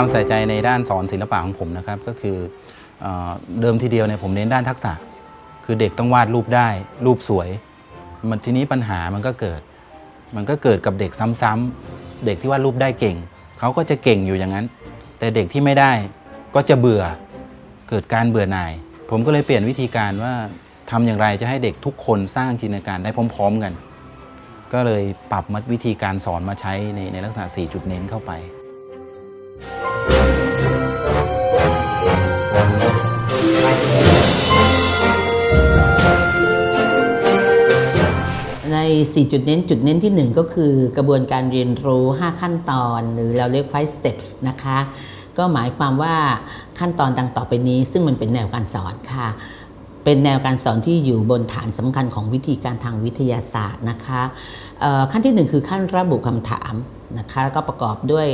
ความใส่ใจในด้านสอนศิลปะของผมนะครับ ก็คือเออเดิมทีเดียวเนี่ยผมเน้นด้านทักษะ คือเด็กต้องวาดรูปได้ รูปสวย มันทีนี้ปัญหามันก็เกิด มันก็เกิดกับเด็กซ้ำๆเด็กที่วาดรูปได้เก่ง เขาก็จะเก่งอยู่อย่างนั้น แต่เด็กที่ไม่ได้ก็จะเบื่อเกิดการเบื่อหน่าย ผมก็เลยเปลี่ยนวิธีการว่าทำอย่างไรจะให้เด็กทุกคนสร้างจินตนาการได้พร้อม ๆ กัน ก็เลยปรับมาวิธีการสอนมาใช้ในในลักษณะ 4 จุดเน้นเข้าไป 4 จุดเน้นจุดเน้นที่ 1 ก็คือกระบวนการเรียนรู้ 5 ขั้นตอน หรือเราเรียก5 steps นะคะ ก็หมายความว่าขั้นตอนดังต่อไปนี้ ซึ่งมันเป็นแนวการสอนค่ะ เป็นแนวการสอนที่อยู่บนฐานสำคัญของวิธีการทางวิทยาศาสตร์นะคะขั้นที่ 1 คือขั้นระบุคำถาม นะคะแล้วก็ประกอบด้วย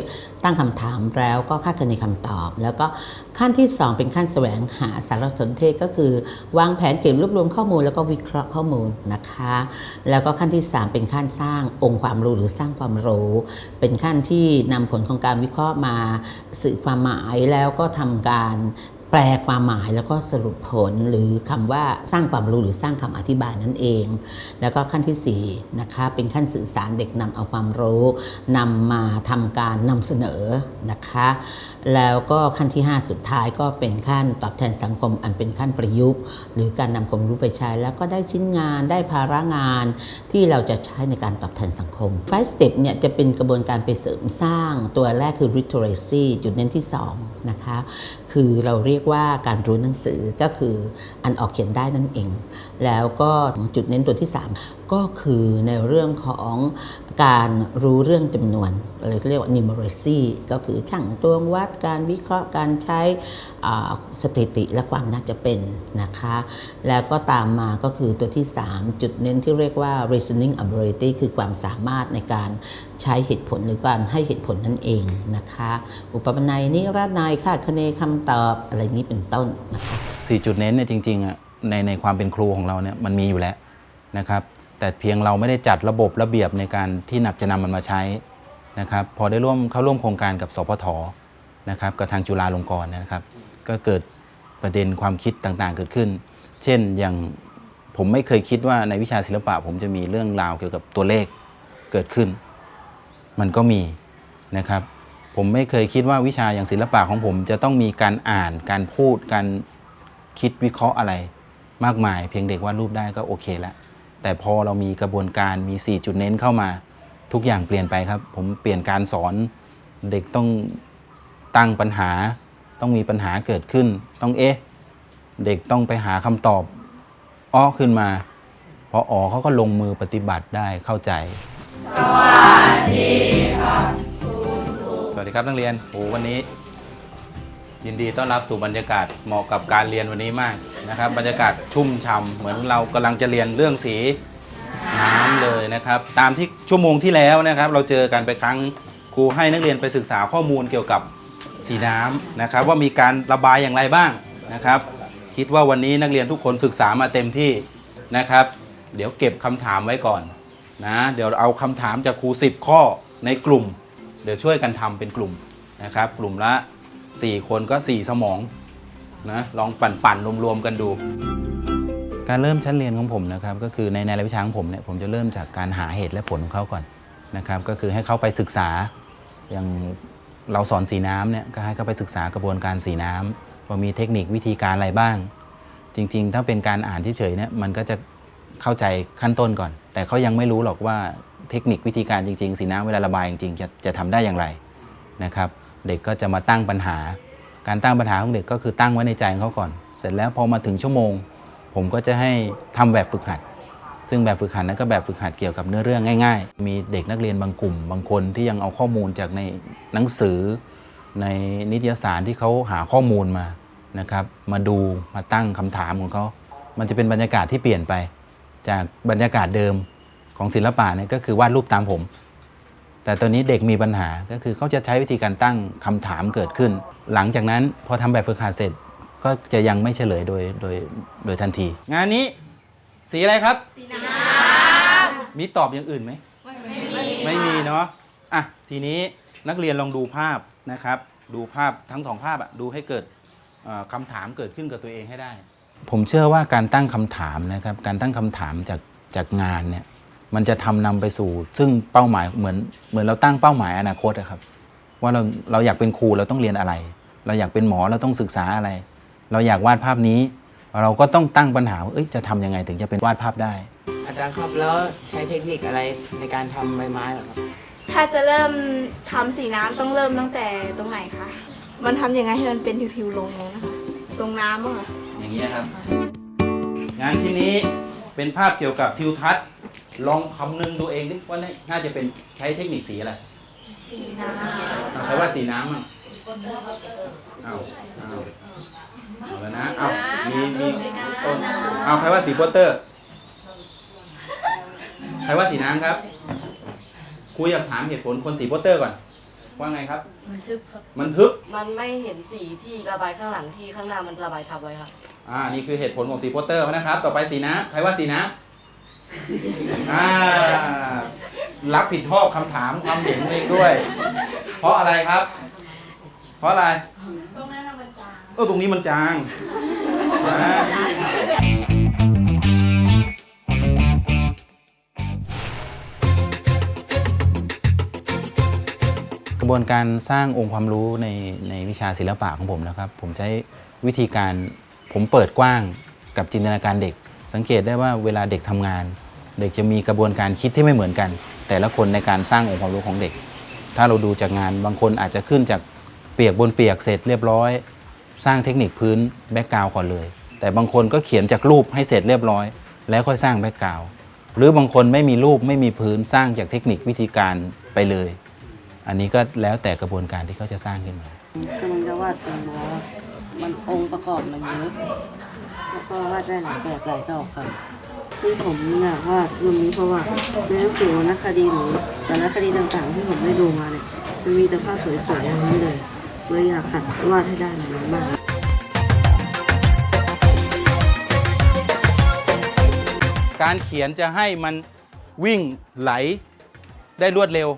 ตั้งคำถามแล้วก็คาดคะเนคำตอบ แล้วก็ขั้นที่ 2 เป็นขั้นแสวงหาสารสนเทศก็คือ วางแผนเก็บรวบรวมข้อมูล แล้วก็วิเคราะห์ข้อมูลนะคะ แล้วก็ขั้นที่ 3 เป็นขั้นสร้างองค์ความรู้หรือสร้างความรู้ เป็นขั้นที่นำผลของการวิเคราะห์มาสื่อความหมายแล้วก็ทำการ แปลความหมายแล้วก็สรุปผลหรือคำว่าสร้างความรู้หรือสร้างคำอธิบายนั่นเอง แล้วก็ขั้นที่4นะคะเป็นขั้นสื่อสารเด็กนำเอาความรู้นำมาทำการนำเสนอนะคะ แล้วก็ขั้นที่ 5 สุดท้ายก็เป็นขั้นตอบแทนสังคมอันเป็นขั้นประยุกต์ หรือการนำความรู้ไปใช้ แล้วก็ได้ชิ้นงานได้ภาระงานที่เราจะใช้ในการตอบแทนสังคม Five Step เนี่ยจะเป็นกระบวนการไปเสริมสร้างตัวแรกคือ literacy จุดเน้นที่2นะคะคือเราเรียกียกว่าการรู้หนังสือก็คืออันออกเขียนได้นั่นเอง แล้วก็จุดเน้นตัวที่ 3 ก็คือในเรื่องของ การรู้เรื่องจำนวนเราเรียกว่า numeracy ก็คือช่างตวงวัดการวิเคราะห์การใช้สถิติและความน่าจะเป็นนะคะ แล้วก็ตามมาก็คือตัวที่ 3 จุดเน้นที่เรียกว่า reasoning ability คือความสามารถในการใช้เหตุผลหรือการให้เหตุผลนั่นเองนะคะ อุปนัยนิรัตนายคาดคะเนคำตอบอะไรนี้เป็นต้นนะคะ4จุดเน้นเนี่ยจริงๆอะในในความเป็นครูของเราเนี่ยมันมีอยู่แล้วนะครับ แต่เพียงเราไม่ได้จัดระบบระเบียบในการที่หนักจะนำมันมาใช้นะครับ พอได้ร่วมเข้าร่วมโครงการกับสพทนะครับกับทางจุฬาลงกรณ์นะครับ ก็เกิดประเด็นความคิดต่างๆ เกิดขึ้น เช่นอย่างผมไม่เคยคิดว่าในวิชาศิลปะ ผมจะมีเรื่องราวเกี่ยวกับตัวเลขเกิดขึ้น มันก็มีนะครับ ผมไม่เคยคิดว่าวิชาอย่างศิลปะของผมจะต้องมีการอ่านการพูดการคิดวิเคราะห์อะไรมากมาย เพียงเด็กวาดรูปได้ก็โอเคแล้ว แต่พอเรามีกระบวนการมี 4 จุดเน้นเข้ามาทุกอย่างเปลี่ยนไปครับ ผมเปลี่ยนการสอนเด็กต้องตั้งปัญหา ต้องมีปัญหาเกิดขึ้น ต้องเอ๊ะ เด็กต้องไปหาคำตอบอ้อขึ้นมาพออ๋อเขาก็ลงมือปฏิบัติได้เข้าใจ สวัสดีครับนักเรียนโอ้วันนี้ ยินดีต้อนรับสู่บรรยากาศเหมาะกับการเรียนวันนี้มากนะครับ บรรยากาศชุ่มฉ่ำเหมือนเรากำลังจะเรียนเรื่องสีน้ำเลยนะครับ ตามที่ชั่วโมงที่แล้วนะครับ เราเจอกันไปครั้งครูให้นักเรียนไปศึกษาข้อมูลเกี่ยวกับสีน้ำนะครับ ว่ามีการระบายอย่างไรบ้างนะครับ คิดว่าวันนี้นักเรียนทุกคนศึกษามาเต็มที่นะครับ เดี๋ยวเก็บคำถามไว้ก่อนนะเดี๋ยวเอาคำถามจากครู10 ข้อในกลุ่ม เดี๋ยวช่วยกันทำเป็นกลุ่มนะครับ กลุ่มละ 4 คนก็ 4 สมองนะลองปั่นปั่นๆรวมๆกันดู การเริ่มชั้นเรียนของผมนะครับก็คือในในรายวิชาของผมเนี่ยผมจะเริ่มจากการหาเหตุและผลของเขาก่อนนะครับก็คือให้เขาไปศึกษาอย่างเราสอนสีน้ำเนี่ยก็ให้เขาไปศึกษากระบวนการสีน้ำว่ามีเทคนิควิธีการอะไรบ้าง จริง ๆ ถ้าเป็นการอ่านเฉยๆเนี่ยมันก็จะเข้าใจขั้นต้นก่อน แต่เขายังไม่รู้หรอกว่าเทคนิควิธีการจริง ๆ สีน้ำเวลาระบายจริงๆจะจะทำได้อย่างไรนะครับ เด็กก็จะมาตั้งปัญหา การตั้งปัญหาของเด็กก็คือตั้งไว้ในใจของเขาก่อน เสร็จแล้วพอมาถึงชั่วโมง ผมก็จะให้ทำแบบฝึกหัด ซึ่งแบบฝึกหัดนั้นก็แบบฝึกหัดเกี่ยวกับเนื้อเรื่องง่าย ๆ มีเด็กนักเรียนบางกลุ่ม บางคนที่ยังเอาข้อมูลจากในหนังสือ ในนิตยสารที่เขาหาข้อมูลมานะครับ มาดูมาตั้งคำถามของเขา มันจะเป็นบรรยากาศที่เปลี่ยนไป จากบรรยากาศเดิมของศิลปะเนี่ยก็คือวาดรูปตามผม แต่ตอนนี้เด็กมีปัญหาก็คือเขาจะใช้วิธีการตั้งคำถามเกิดขึ้น หลังจากนั้นพอทำแบบฝึกหัดเสร็จก็จะยังไม่เฉลยโดยโดยโดยทันที งานนี้สีอะไรครับสีน้ำมีตอบอย่างอื่นไหมไม่มีไม่มีเนาะอะทีนี้นักเรียนลองดูภาพนะครับ ดูภาพทั้งสองภาพอะดูให้เกิดเอ่อคำถามเกิดขึ้นกับตัวเองให้ได้ ผมเชื่อว่าการตั้งคำถามนะครับ การตั้งคำถามจากจากงานเนี่ย มันจะทำนำไปสู่ ซึ่งเป้าหมายเหมือนเหมือนเราตั้งเป้าหมายอนาคตอะครับ ว่าเราเราอยากเป็นครูเราต้องเรียนอะไร เราอยากเป็นหมอเราต้องศึกษาอะไร เราอยากวาดภาพนี้ เราก็ต้องตั้งปัญหาว่าเอ้ยจะทำยังไงถึงจะเป็นวาดภาพได้ อาจารย์ครับแล้วใช้เทคนิคอะไรในการทำใบไม้เหรอครับถ้าจะเริ่มทำสีน้ำต้องเริ่มตั้งแต่ตรงไหนคะมันทำยังไงให้มันเป็นผิวๆลงนะคะตรงน้ำอะค่ะอย่างนี้นะครับ งานชิ้นนี้เป็นภาพเกี่ยวกับทิวทัศน์ ลองคำนึงดูเองดิว่าน่าจะเป็นใช้เทคนิคสีอะไรสีน้ำใช้ว่าสีน้ำอะเอาเอาเอาแล้วนะเอามีมีต้นเอาใครว่าสีโปสเตอร์ ใครว่าสีน้ำครับครูอยากถามเหตุผลคนสีโปสเตอร์ก่อน ว่าไงครับ มันทึบครับ มันทึบ มันไม่เห็นสีที่ระบายข้างหลังที่ข้างหน้ามันระบายทับไว้ครับ อ่า นี่คือเหตุผลของสีโปสเตอร์นะครับ ต่อไปสีน้ำใครว่าสีน้ำ อ่ารับผิดชอบคำถามความเห็นเองด้วย เพราะอะไรครับ เพราะอะไร ตรงนั้นมันจาง เออตรงนี้มันจางนะกระบวนการสร้างองค์ความรู้ในในวิชาศิลปะของผมนะครับ ผมใช้วิธีการผมเปิดกว้างกับจินตนาการเด็ก สังเกตได้ว่าเวลาเด็กทำงาน เด็กจะมีกระบวนการคิดที่ไม่เหมือนกัน แต่ละคนในการสร้างองค์ความรู้ของเด็ก ถ้าเราดูจากงานบางคนอาจจะขึ้นจากเปียกบนเปียกเสร็จเรียบร้อย สร้างเทคนิคพื้นแบ็กกราวก่อนเลย แต่บางคนก็เขียนจากรูปให้เสร็จเรียบร้อย แล้วค่อยสร้างแบ็กกราวหรือบางคนไม่มีรูปไม่มีพื้นสร้างจากเทคนิควิธีการไปเลย อันนี้ก็แล้วแต่กระบวนการที่เขาจะสร้างขึ้นมา กำลังจะวาดเป็นรั้วมันองค์ประกอบมันเยอะแล้วก็วาดได้หลายแบบหลายดอกครับที่ผมอยากวาดรุ่นนี้เพราะว่าในหนังสือวรรณคดีหรือสารคดีต่างๆ ที่ผมได้ดูมาเนี่ยมันมีแต่ภาพสวยๆอย่างนี้เลยเลยอยากขัดวาดให้ได้แบบนั้นบ้างการเขียนจะให้มันวิ่งไหลได้รวดเร็ว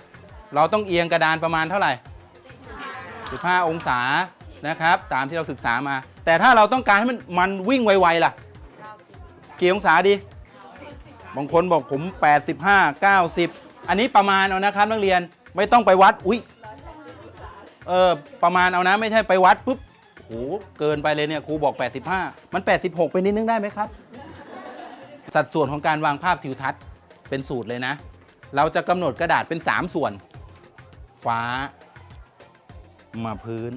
เราต้องเอียงกระดานประมาณเท่าไหร่ 15 องศานะครับ ตามที่เราศึกษามา แต่ถ้าเราต้องการให้มันมันวิ่งไวๆล่ะ กี่องศาดี บางคนบอกผม 85 90 อันนี้ประมาณเอานะครับนักเรียนไม่ต้องไปวัด อุ๊ยเออประมาณเอานะไม่ใช่ไปวัดปุ๊บโหเกินไปเลยเนี่ยครูบอก 85 มัน 86 ไปนิดนึงได้ไหมครับ สัดส่วนของการวางภาพทิวทัศน์เป็นสูตรเลยนะ เราจะกำหนดกระดาษเป็น 3 ส่วน ฟ้า มาพื้น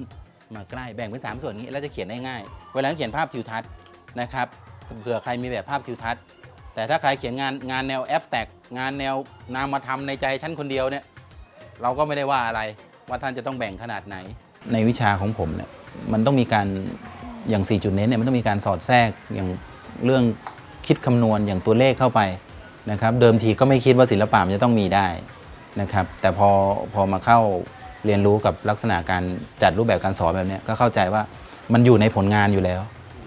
มาใกล้แบ่งเป็น 3 ส่วนนี้แล้วจะเขียนได้ง่าย เวลาเขียนภาพทิวทัศน์นะครับเผื่อใครมีแบบภาพทิวทัศน์ แต่ถ้าใครเขียนงานงานแนวแอบสแต็กงานแนวนามธรรมในใจชั้นคนเดียวเนี่ยเราก็ไม่ได้ว่าอะไรว่าท่านจะต้องแบ่งขนาดไหน ในวิชาของผมเนี่ยมันต้องมีการอย่าง4จุดเน้นเนี่ยมันต้องมีการสอดแทรกอย่างเรื่องคิดคำนวณอย่างตัวเลขเข้าไปนะครับ เดิมทีก็ไม่คิดว่าศิลปะมันจะต้องมีได้นะครับ แต่พอพอมาเข้า เรียนรู้กับลักษณะการจัดรูปแบบการสอนแบบนี้ก็เข้าใจว่ามันอยู่ในผลงานอยู่แล้ว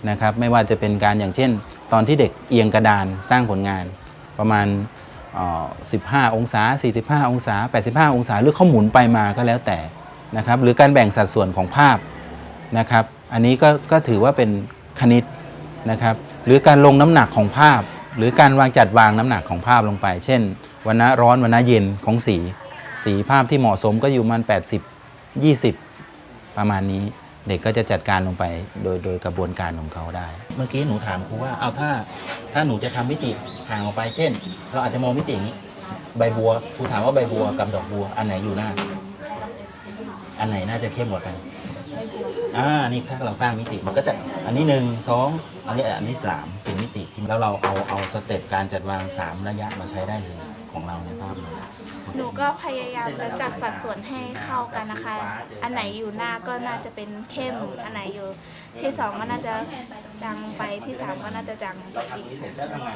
นะครับไม่ว่าจะเป็นการอย่างเช่น ตอนที่เด็กเอียงกระดานสร้างผลงาน ประมาณ 15 องศา 45 องศา 85 องศา หรือเขาหมุนไปมาก็แล้วแต่นะครับหรือการแบ่งสัดส่วนของภาพนะครับอันนี้ก็ก็ถือว่าเป็นคณิตนะครับหรือการลงน้ำหนักของภาพ หรือการวางจัดวางน้ำหนักของภาพลงไป เช่นวันนะร้อนวันนะเย็นของสี สีภาพที่เหมาะสมก็อยู่มัน 80 20 ประมาณนี้ เด็กก็จะจัดการลงไปโดยโดยกระบวนการของเขาได้ เมื่อกี้หนูถามครูว่าเอาถ้าถ้าหนูจะทำมิติห่างออกไปเช่น เราอาจจะมองมิติอย่างนี้ ใบบัวครูถามว่าใบบัวกับดอกบัว อันไหนอยู่หน้า อันไหนน่าจะเข้มกว่ากันอ่านี่ถ้าเราสร้างมิติมันก็จะอันนี้หนึ่งสองอันนี้อันนี้สามเป็นมิติแล้วเราเอาเอาสเต็ปการจัดวางสามระยะมาใช้ได้เลยของเราในภาพนี้ หนูก็พยายามจะจัดสัดส่วนให้เข้ากันนะคะ อันไหนอยู่หน้าก็น่าจะเป็นเข้ม อันไหนอยู่ที่สองก็น่าจะจางไปที่สามก็น่าจะจางไปอีก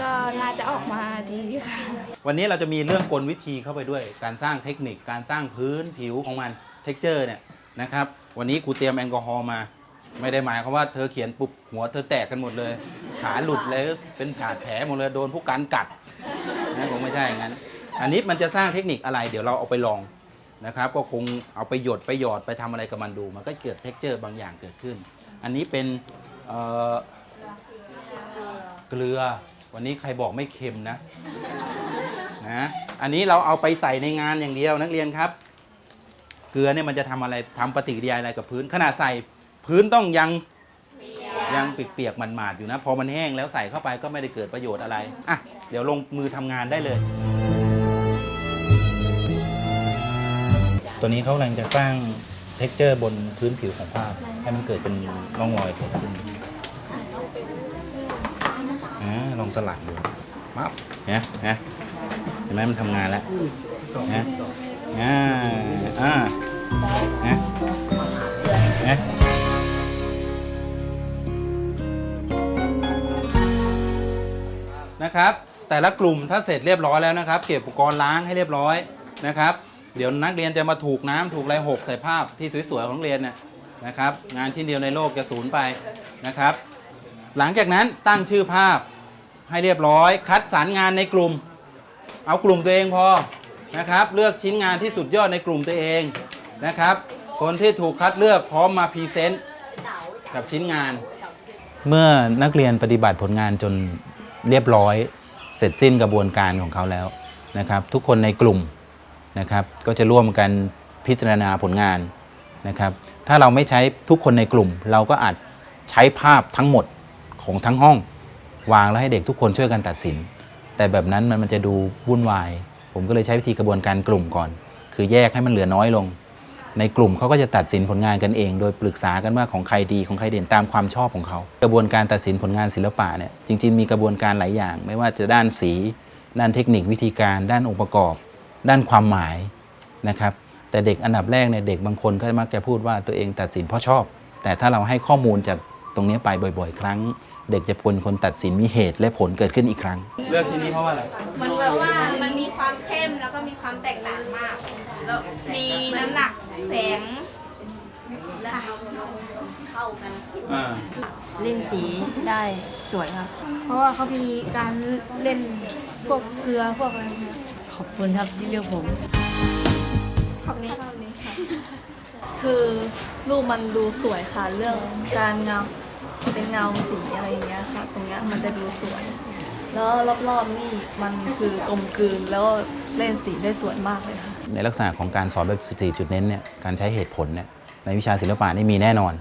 ก็น่าจะออกมาดีค่ะ วันนี้เราจะมีเรื่องกลวิธีเข้าไปด้วย การสร้างเทคนิคการสร้างพื้นผิวของมันเท็กเจอร์เนี่ยนะครับ วันนี้ครูเตรียมแอลกอฮอล์มา ไม่ได้หมายความว่าเธอเขียนปุบหัวเธอแตกกันหมดเลย ขาหลุดเลยเป็นผาดแผลหมดเลยโดนผู้การกัดนะผมไม่ใช่อย่างนั้น อันนี้มันจะสร้างเทคนิคอะไร เดี๋ยวเราเอาไปลองนะครับ ก็คงเอาไปหยดไปหยอดไปทำอะไรกับมันดู มันก็เกิดเท็กเจอร์บางอย่างเกิดขึ้น อันนี้เป็นเเกลือ วันนี้ใครบอกไม่เค็มนะนะอันนี้เราเอาไปใส่ในงานอย่างเดียวนักเรียนครับ เกลือเนี่ยมันจะทำอะไรทำปฏิกิริยาอะไรกับพื้น ขนาดใส่พื้นต้องยังยังเปียกๆมันหมาดๆอยู่นะ พอมันแห้งแล้วใส่เข้าไปก็ไม่ได้เกิดประโยชน์อะไร อะ เดี๋ยวลงมือทำงานได้เลย ตัวนี้เขากำลังจะสร้างเท็กเจอร์บนพื้นผิวของภาพให้มันเกิดเป็นร่องรอยเกิดขึ้นอ่าลองสลักดูปั๊บเนไหมเห็นไหมมันทำงานแล้วนะอ่าอ่านะนะนะครับ แต่ละกลุ่มถ้าเสร็จเรียบร้อยแล้วนะครับ เก็บอุปกรณ์ล้างให้เรียบร้อยนะครับ เดี๋ยวนักเรียนจะมาถูกน้ำถูกอะไรหกใส่ภาพที่สวยๆของเรียนเนี่ยนะครับ งานชิ้นเดียวในโลกจะสูญไปนะครับ หลังจากนั้นตั้งชื่อภาพให้เรียบร้อย คัดสรรงานในกลุ่ม เอากลุ่มตัวเองพอนะครับ เลือกชิ้นงานที่สุดยอดในกลุ่มตัวเองนะครับ คนที่ถูกคัดเลือกพร้อมมาพรีเซนต์กับชิ้นงาน เมื่อนักเรียนปฏิบัติผลงานจนเรียบร้อย เสร็จสิ้นกระบวนการของเขาแล้วนะครับ ทุกคนในกลุ่ม นะครับก็จะร่วมกันพิจารณาผลงานนะครับถ้าเราไม่ใช้ทุกคนในกลุ่ม เราก็อาจใช้ภาพทั้งหมดของทั้งห้อง วางแล้วให้เด็กทุกคนช่วยกันตัดสิน แต่แบบนั้นมันมันจะดูวุ่นวาย ผมก็เลยใช้วิธีกระบวนการกลุ่มก่อน คือแยกให้มันเหลือน้อยลง ในกลุ่มเขาก็จะตัดสินผลงานกันเอง โดยปรึกษากันว่าของใครดีของใครเด่นตามความชอบของเขา กระบวนการตัดสินผลงานศิลปะเนี่ยจริง ๆ มีกระบวนการหลายอย่าง ไม่ว่าจะด้านสี ด้านเทคนิควิธีการ ด้านองค์ประกอบ ด้านความหมายนะครับ แต่เด็กอันดับแรกเนี่ยเด็กบางคนก็มักจะพูดว่าตัวเองตัดสินเพราะชอบ แต่ถ้าเราให้ข้อมูลจากตรงนี้ไปบ่อย ๆ ครั้ง เด็กจะเป็นคนตัดสินมีเหตุและผลเกิดขึ้นอีกครั้ง เลือกชิ้นนี้เพราะว่าอะไร มันแบบว่ามันมีความเข้มแล้วก็มีความแตกต่างมาก แล้วมีน้ำหนักแสงค่ะอ่าเล่นสีได้สวยครับ เพราะว่าเขามีการเล่นพวกเกลือพวกอะไรเนี่ยข อบคุณครับที่เลือกผมขอบนี้ขอบนี้ค่ะคือรูปมันดูสวยค่ะ เรื่องการเงาเป็นเงาสีอะไรอย่างเงี้ยค่ะ ตรงเนี้ยมันจะดูสวย แล้วรอบๆนี่มันคือกลมกลืนแล้วเล่นสีได้สวยมากเลยค่ะ ในลักษณะของการสอนแบบสตรีจุดเน้นเนี่ยการใช้เหตุผลเนี่ยในวิชาศิลปะนี่มีแน่นอน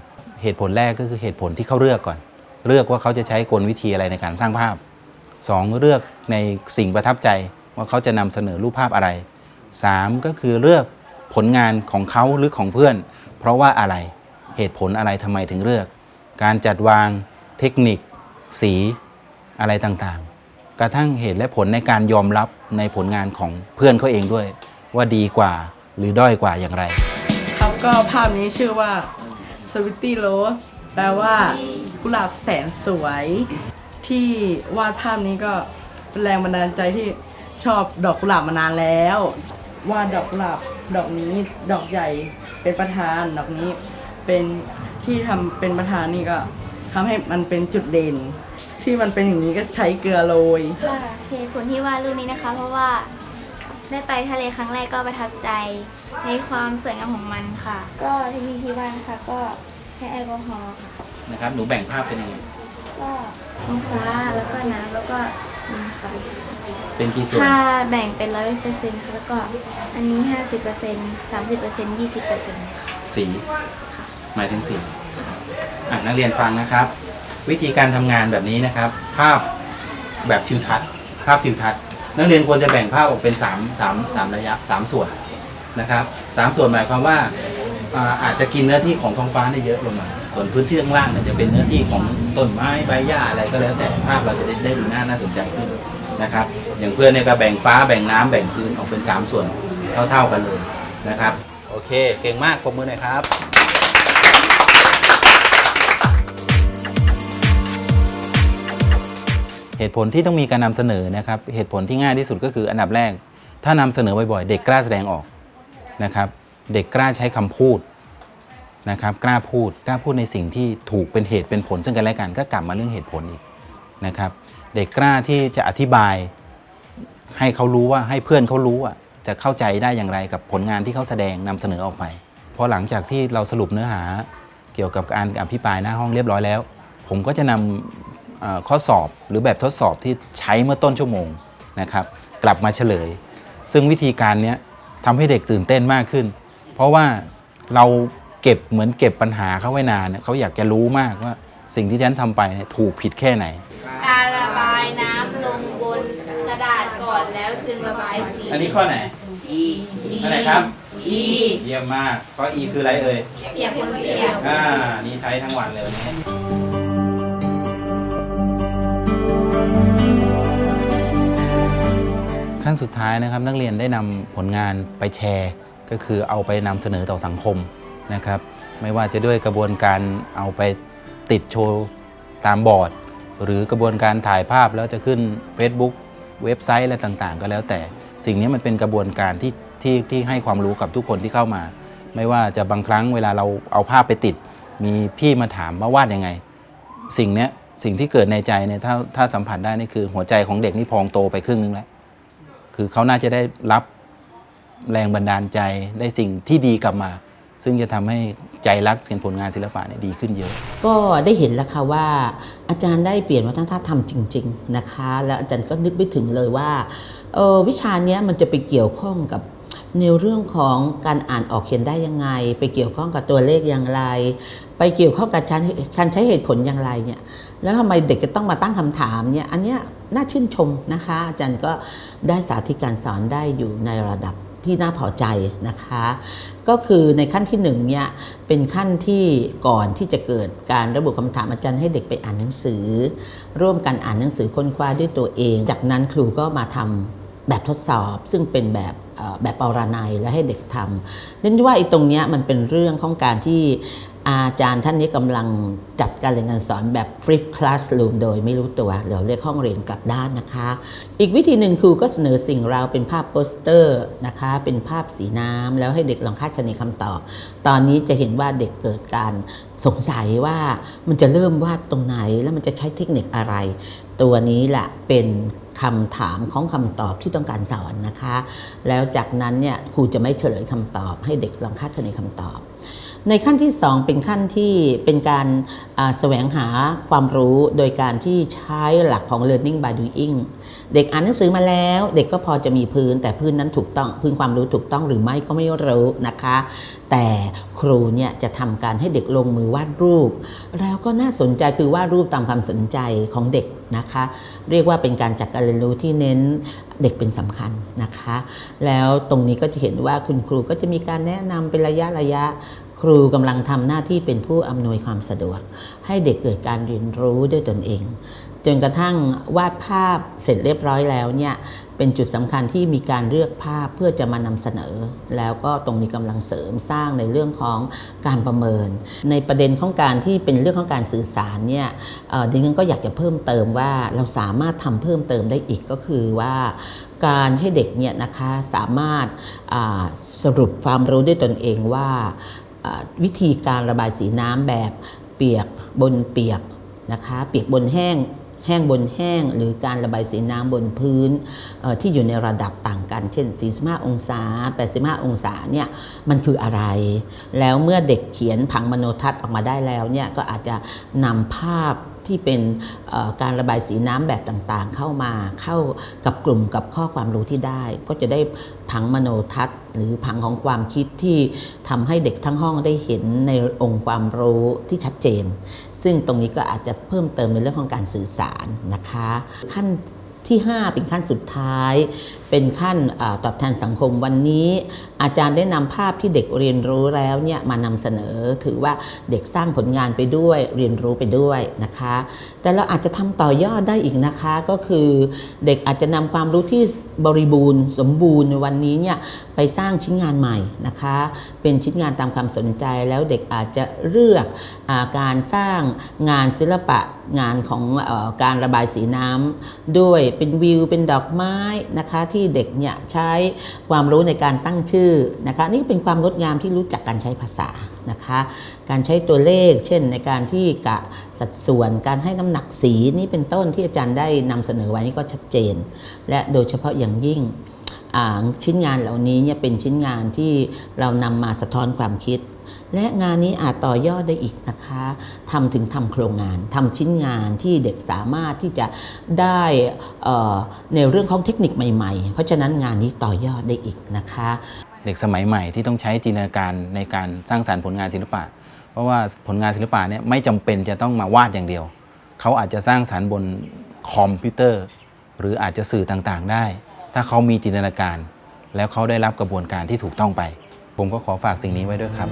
เหตุผลแรกก็คือเหตุผลที่เขาเลือกก่อน เลือกว่าเขาจะใช้กลวิธีอะไรในการสร้างภาพ 2. เลือกในสิ่งประทับใจ ว่าเขาจะนำเสนอรูปภาพอะไร 3. ก็คือเลือกผลงานของเขาหรือของเพื่อน เพราะว่าอะไรเหตุผลอะไรทำไมถึงเลือก การจัดวางเทคนิค สีอะไรต่างๆ กระทั่งเหตุและผลในการยอมรับในผลงานของเพื่อนเขาเองด้วย ว่าดีกว่าหรือด้อยกว่าอย่างไร ครับก็ภาพนี้ชื่อว่า Sweetie Rose แปลว่ากุหลาบแสนสวย ที่วาดภาพนี้ก็เป็นแรงบันดาลใจที่ ชอบดอกกุหลาบมานานแล้ววาดดอกกุหลาบดอกนี้ดอกใหญ่เป็นประธานดอกนี้เป็นที่ทำเป็นประธานนี่ก็ทำให้มันเป็นจุดเด่น ที่มันเป็นอย่างนี้ก็ใช้เกลือโรยค่ะเหตุผลที่วาดรูปนี้นะคะ เพราะว่าได้ไปทะเลครั้งแรกก็ประทับใจในความสวยงามของมันค่ะ ก็เทคนิคที่วาดนะคะก็ใช้แอลกอฮอล์ค่ะนะครับหนูแบ่งภาพเป็นยังไงก็ท้องฟ้าแล้วก็น้ำแล้วก็นี่ค่ะ เป็นกี่ส่วน ถ้าแบ่งเป็นร้อยเปอร์เซ็นต์แล้วก็อันนี้ห้าสิบเปอร์เซ็นต์สามสิบเปอร์เซ็นต์ยี่สิบเปอร์เซ็นต์สี หมายถึงสีอะนักเรียนฟังนะครับ วิธีการทำงานแบบนี้นะครับ ภาพแบบทิวทัศน์ภาพทิวทัศน์นักเรียนควรจะแบ่งภาพออกเป็น3 3 3ระยะ3ส่วนนะครับสามส่วนหมายความว่าอ่าอาจจะกินเนื้อที่ของท้องฟ้าได้เยอะลงมา ส่วนพื้นที่ข้างล่างเนี่ยจะเป็นเนื้อที่ของต้นไม้ใบหญ้าอะไรก็แล้วแต่ภาพเราจะได้ได้ดูน่าน่าสนใจขึ้นนะครับ อย่างเพื่อนเนี่ยก็แบ่งฟ้าแบ่งน้ำแบ่งพื้นออกเป็นสามส่วนเท่าๆกันเลยนะครับ โอเค เก่งมากปรบมือหน่อยครับเหตุผลที่ต้องมีการนำเสนอนะครับเหตุผลที่ง่ายที่สุดก็คืออันดับแรก ถ้านำเสนอบ่อยๆ เด็กกล้าแสดงออกนะครับ เด็กกล้าใช้คำพูดนะครับ กล้าพูดกล้าพูดในสิ่งที่ถูกเป็นเหตุเป็นผลซึ่งกันและกันก็กลับมาเรื่องเหตุผลอีกนะครับ เด็กกล้าที่จะอธิบาย ให้เขารู้ว่าให้เพื่อนเขารู้อะจะเข้าใจได้อย่างไรกับผลงานที่เขาแสดงนำเสนอออกไปพราะหลังจากที่เราสรุปเนื้อหาเกี่ยวกับการอภิปรายหน้าห้องเรียบร้อยแล้ว ผมก็จะนำเอ่อข้อสอบหรือแบบทดสอบที่ใช้เมื่อต้นชั่วโมงนะครับ กลับมาเฉลย ซึ่งวิธีการนี้ทำให้เด็กตื่นเต้นมากขึ้น เพราะว่าเราเก็บเหมือนเก็บปัญหาเขาไว้นานเนี่ยเขาอยากจะรู้มากว่าสิ่งที่ฉันทำไปเนี่ยถูกผิดแค่ไหน การระบายน้ำลงบนกระดาษก่อนแล้วจึงระบายสี อันนี้ข้อไหน E อันไหนครับ E เยี่ยมมากข้อ E คืออะไรเอ่ย เปียกคนเปียกอ่า นี่ใช้ทั้งวันเลยวันนี้ขั้นสุดท้ายนะครับนักเรียนได้นำผลงานไปแชร์ ก็คือเอาไปนำเสนอต่อสังคมนะครับ ไม่ว่าจะด้วยกระบวนการเอาไปติดโชว์ตามบอร์ด หรือกระบวนการถ่ายภาพแล้วจะขึ้น Facebook เว็บไซต์อะไรต่างๆ ก็แล้วแต่ สิ่งนี้มันเป็นกระบวนการที่ที่ที่ให้ความรู้กับทุกคนที่เข้ามา ไม่ว่าจะบางครั้งเวลาเราเอาภาพไปติด มีพี่มาถามว่าวาดยังไง สิ่งนี้สิ่งที่เกิดในใจเนี่ยถ้าถ้าสัมผัสได้นี่คือหัวใจของเด็กนี่พองโตไปครึ่งนึงแล้วคือเขาน่าจะได้รับแรงบันดาลใจได้สิ่งที่ดีกลับมา ซึ่งจะทำให้ใจรักเสียนผลงานศิลปะเนี่ยดีขึ้นเยอะ ก็ได้เห็นแล้วค่ะว่า อาจารย์ได้เปลี่ยนวัฒนธรรมจริง ๆนะคะ แล้วอาจารย์ก็นึกไม่ถึงเลยว่า วิชาเนี้ยมันจะไปเกี่ยวข้องกับในเรื่องของการอ่านออกเขียนได้ยังไง ไปเกี่ยวข้องกับตัวเลขอย่างไร ไปเกี่ยวข้องกับการใช้เหตุผลอย่างไรเนี่ยแล้วทำไมเด็กจะต้องมาตั้งคำถามเนี่ยอันเนี้ยน่าชื่นชมนะคะ อาจารย์ก็ได้สาธิตการสอนได้อยู่ในระดับที่น่าพอใจนะคะ ก็คือในขั้นที่หนึ่งเนี่ยเป็นขั้นที่ก่อนที่จะเกิดการระบุคำถามอาจารย์ให้เด็กไปอ่านหนังสือ ร่วมกันอ่านหนังสือค้นคว้าด้วยตัวเอง จากนั้นครูก็มาทำ แบบทดสอบซึ่งเป็นแบบแบบปรนัยและให้เด็กทำเน้นว่าไอ้ตรงนี้มันเป็นเรื่องของการที่อาจารย์ท่านนี้กำลังจัดการเรียนการสอนแบบ flip classroom โดยไม่รู้ตัวเราเรียกห้องเรียนกลับด้านนะคะ อีกวิธีหนึ่งครูก็เสนอสิ่งเราเป็นภาพโปสเตอร์นะคะ เป็นภาพสีน้ำแล้วให้เด็กลองคาดคะเนคำตอบ ตอนนี้จะเห็นว่าเด็กเกิดการสงสัยว่ามันจะเริ่มวาดตรงไหนแล้วมันจะใช้เทคนิคอะไร ตัวนี้แหละเป็น คำถามของคำตอบที่ต้องการสอนนะคะ แล้วจากนั้นเนี่ยครูจะไม่เฉลยคำตอบ ให้เด็กลองคาดคะเนคำตอบ ในขั้นที่ 2 เป็นขั้นที่เป็นการแสวงหาความรู้โดยการที่ใช้หลักของ learning by doing เด็กอ่านหนังสือมาแล้ว เด็กก็พอจะมีพื้น แต่พื้นนั้นถูกต้องพื้นความรู้ถูกต้องหรือไม่ก็ไม่รู้นะคะ แต่ครูเนี่ยจะทำการให้เด็กลงมือวาดรูป แล้วก็น่าสนใจคือวาดรูปตามความสนใจของเด็กนะคะ เรียกว่าเป็นการจัดการเรียนรู้ที่เน้นเด็กเป็นสำคัญนะคะ แล้วตรงนี้ก็จะเห็นว่าคุณครูก็จะมีการแนะนำเป็นระยะระยะครูกำลังทำหน้าที่เป็นผู้อำนวยความสะดวก ให้เด็กเกิดการเรียนรู้ด้วยตนเอง จนกระทั่งวาดภาพเสร็จเรียบร้อยแล้วเนี่ยเป็นจุดสำคัญที่มีการเลือกภาพเพื่อจะมานำเสนอ แล้วก็ตรงนี้กำลังเสริมสร้างในเรื่องของการประเมิน ในประเด็นของการที่เป็นเรื่องของการสื่อสารเนี่ยดิฉันก็อยากจะเพิ่มเติมว่าเราสามารถทำเพิ่มเติมได้อีกก็คือว่าการให้เด็กเนี่ยนะคะสามารถสรุปความรู้ด้วยตนเองว่าอ่าวิธีการระบายสีน้ำแบบเปียกบนเปียกนะคะเปียกบนแห้ง แห้งบนแห้ง หรือการระบายสีน้ำบนพื้นที่อยู่ในระดับต่างกัน เช่น 45 องศา 85 องศาเนี่ยมันคืออะไร แล้วเมื่อเด็กเขียนผังมโนทัศน์ออกมาได้แล้วเนี่ยก็อาจจะนำภาพที่เป็นการระบายสีน้ำแบบต่างๆ เข้ามาเข้ากับกลุ่มกับข้อความรู้ที่ได้ ก็จะได้ผังมโนทัศน์ หรือผังของความคิดที่ทำให้เด็กทั้งห้องได้เห็นในองค์ความรู้ที่ชัดเจน ซึ่งตรงนี้ก็อาจจะเพิ่มเติมในเรื่องของการสื่อสารนะคะ ขั้นที่ 5 เป็นขั้นสุดท้าย เป็นขั้นอตอบแทนสังคมวันนี้ อาจารย์ได้นำภาพที่เด็กเรียนรู้แล้วเนี่ยมานำเสนอถือว่าเด็กสร้างผลงานไปด้วยเรียนรู้ไปด้วยนะคะ แต่เราอาจจะทำต่อยอดได้อีกนะคะก็คือเด็กอาจจะนำความรู้ที่ บริบูรณ์ สมบูรณ์ในวันนี้เนี่ยไปสร้างชิ้นงานใหม่นะคะ เป็นชิ้นงานตามความสนใจแล้วเด็กอาจจะเลือกอาการสร้างงานศิลปะงานของอการระบายสีน้ำด้วยเป็นวิวเป็นดอกไม้นะคะที่เด็กเนี่ยใช้ความรู้ในการตั้งชื่อนะคะนี่เป็นความงดงามที่รู้จักการใช้ภาษานะคะ การใช้ตัวเลข เช่น ในการที่กะสัดส่วนการให้น้ำหนักสีนี่เป็นต้นที่อาจารย์ได้นำเสนอไว้นี่ก็ชัดเจน และโดยเฉพาะอย่างยิ่งชิ้นงานเหล่านี้เนี่ยเป็นชิ้นงานที่เรานำมาสะท้อนความคิด และงานนี้อาจต่อยอดได้อีกนะคะทำถึงทำโครงงานทำชิ้นงานที่เด็กสามารถที่จะได้ในเรื่องของเทคนิคใหม่ ๆ เพราะฉะนั้นงานนี้ต่อยอดได้อีกนะคะ ด็กสมัยใหม่ที่ต้องใช้จินตนาการในการสร้างสารรค์ผลงานศิลปะ เพราะว่าผลงานศิลปะเนี่ยไม่จำเป็นจะต้องมาวาดอย่างเดียว เขาอาจจะสร้างสารรค์บนคอมพิวเตอร์ หรืออาจจะสื่อต่างๆ ได้ ถ้าเขามีจินตนาการ แล้วเขาได้รับกระบวนการที่ถูกต้องไป ผมก็ขอฝากสิ่งนี้ไว้ด้วยครับ